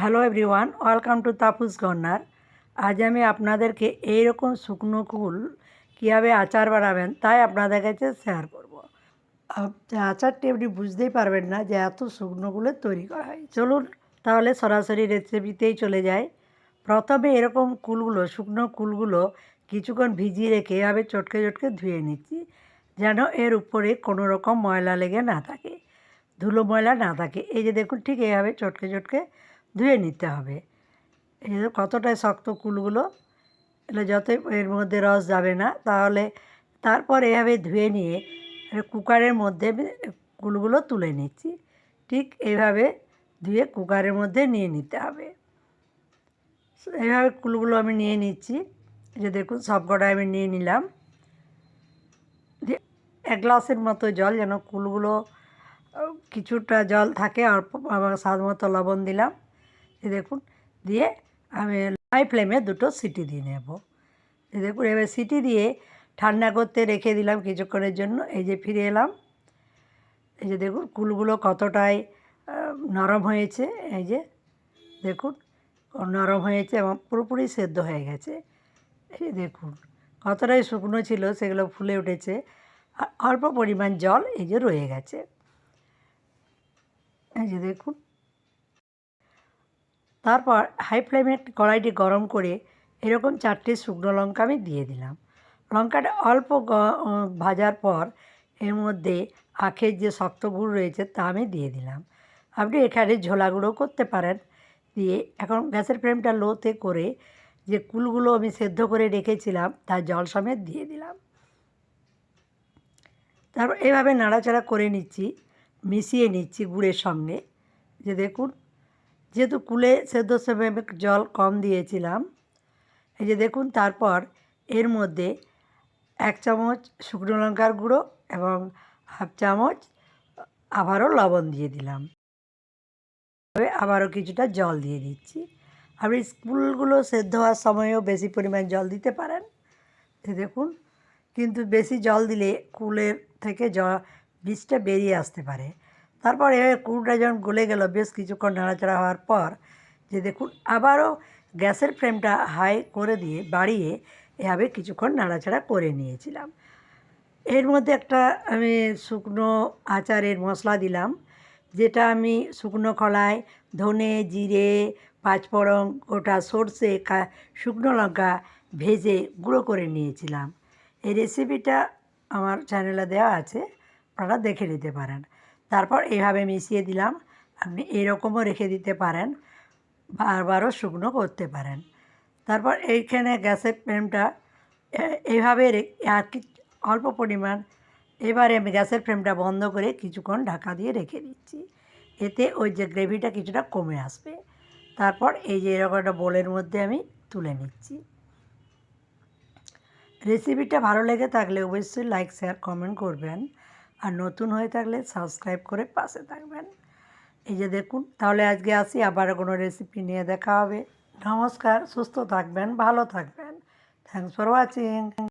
Hello everyone, welcome to Tapus corner আজ আমি আপনাদেরকে এইরকম শুকনো কুল কীভাবে আচার বানাবেন তাই আপনাদের কাছে শেয়ার করব। আচারটি আপনি বুঝতেই পারবেন না যে এত শুকনো কুলের তৈরি করা হয়। চলুন তাহলে সরাসরি রেসিপিতেই চলে যাই। প্রথমে এরকম কুলগুলো, শুকনো কুলগুলো কিছুক্ষণ ভিজিয়ে রেখে এভাবে চটকে চটকে ধুয়ে নিচ্ছি, যেন এর উপরে কোনো রকম ময়লা লেগে না থাকে, ধুলো ময়লা না থাকে। এই যে দেখুন, ঠিক এইভাবে চটকে চটকে ধুয়ে নিতে হবে। এই কতটাই শক্ত কুলগুলো এগুলো যতই এর মধ্যে রস যাবে না, তাহলে তারপর এভাবে ধুয়ে নিয়ে কুকারের মধ্যে কুলগুলো তুলে নিচ্ছি। ঠিক এইভাবে ধুয়ে কুকারের মধ্যে নিয়ে নিতে হবে। এইভাবে কুলগুলো আমি নিয়ে নিচ্ছি। যে দেখুন সব কটাই আমি নিয়ে নিলাম। এক গ্লাসের মতো জল যেন কুলগুলো কিছুটা জল থাকে আমার স্বাদ মতো লবণ দিলাম। এই দেখুন, দিয়ে আমি হাই ফ্লেমে দুটো সিটি দিয়ে নেব। এই দেখুন, এবার সিটি দিয়ে ঠান্ডা করতে রেখে দিলাম কিছুক্ষণের জন্য, এই যে ফিরে এলাম। এই যে দেখুন, কুলগুলো কতটাই নরম হয়েছে, এই যে দেখুন, নরম হয়েছে এবং পুরোপুরি সেদ্ধ হয়ে গেছে। এই দেখুন, কতটাই শুকনো ছিল, সেগুলো ফুলে উঠেছে, আর অল্প পরিমাণ জল এই যে রয়ে গেছে। এই যে দেখুন তারপর হাই ফ্লেমে কড়াইটি গরম করে এরকম চারটে শুকনো লঙ্কা আমি দিয়ে দিলাম। লঙ্কাটা অল্প ভাজার পর এর মধ্যে আখের যে শক্ত গুড় রয়েছে তা আমি দিয়ে দিলাম। আপনি এখানে ঝোলা গুঁড়ো করতে পারেন। দিয়ে এখন গ্যাসের ফ্লেমটা লোতে করে যে কুলগুলো আমি সেদ্ধ করে রেখেছিলাম তার জল সমেত দিয়ে দিলাম। তারপর এভাবে নাড়াচাড়া করে নিচ্ছি, মিশিয়ে নিচ্ছি গুড়ের সঙ্গে। যে দেখুন যেহেতু কুলে সেদ্ধ সময় জল কম দিয়েছিলাম, এই যে দেখুন তারপর এর মধ্যে এক চামচ শুকনো লঙ্কার গুঁড়ো এবং হাফ চামচ আবারও লবণ দিয়ে দিলাম। তবে আবারও কিছুটা জল দিয়ে দিচ্ছি। আপনি স্কুলগুলো সেদ্ধ হওয়ার সময়ও বেশি পরিমাণ জল দিতে পারেন। দেখুন, কিন্তু বেশি জল দিলে কুলের থেকে জ বীজটা বেরিয়ে আসতে পারে। তারপর এভাবে কুলটা যখন গলে গেল, বেশ কিছুক্ষণ নাড়াচাড়া হওয়ার পর যে দেখুন আবারও গ্যাসের ফ্লেমটা হাই করে দিয়ে বাড়িয়ে এভাবে কিছুক্ষণ নাড়াচাড়া করে নিয়েছিলাম। এর মধ্যে একটা আমি শুকনো আচারের মশলা দিলাম, যেটা আমি শুকনো কলাই ধনে, জিরে, পাঁচফোড়ন, গোটা সর্ষে শুকনো লঙ্কা ভেজে গুঁড়ো করে নিয়েছিলাম। এই রেসিপিটা আমার চ্যানেলে দেওয়া আছে, আপনারা দেখে নিতে পারেন। তারপর এইভাবে মিশিয়ে দিলাম। আপনি এরকমও রেখে দিতে পারেন। বারবারও শুকনো করতে পারেন। তারপর এইখানে গ্যাসের ফ্লেমটা এইভাবে আর কি, অল্প পরিমাণ, এবারে আমি গ্যাসের ফ্লেমটা বন্ধ করে কিছুক্ষণ ঢাকা দিয়ে রেখে দিচ্ছি। এতে ওই যে গ্রেভিটা কিছুটা কমে আসবে। তারপর এই যে এরকম একটা বোলের মধ্যে আমি তুলে নিচ্ছি। রেসিপিটা ভালো লেগে থাকলে অবশ্যই লাইক, শেয়ার, কমেন্ট করবেন। আর নতুন হয়ে থাকলে সাবস্ক্রাইব করে পাশে থাকবেন। এই যে দেখুন, তাহলে আজকে আসি আবার কোনো রেসিপি নিয়ে দেখা হবে। নমস্কার, সুস্থ থাকবেন, ভালো থাকবেন। Thanks for watching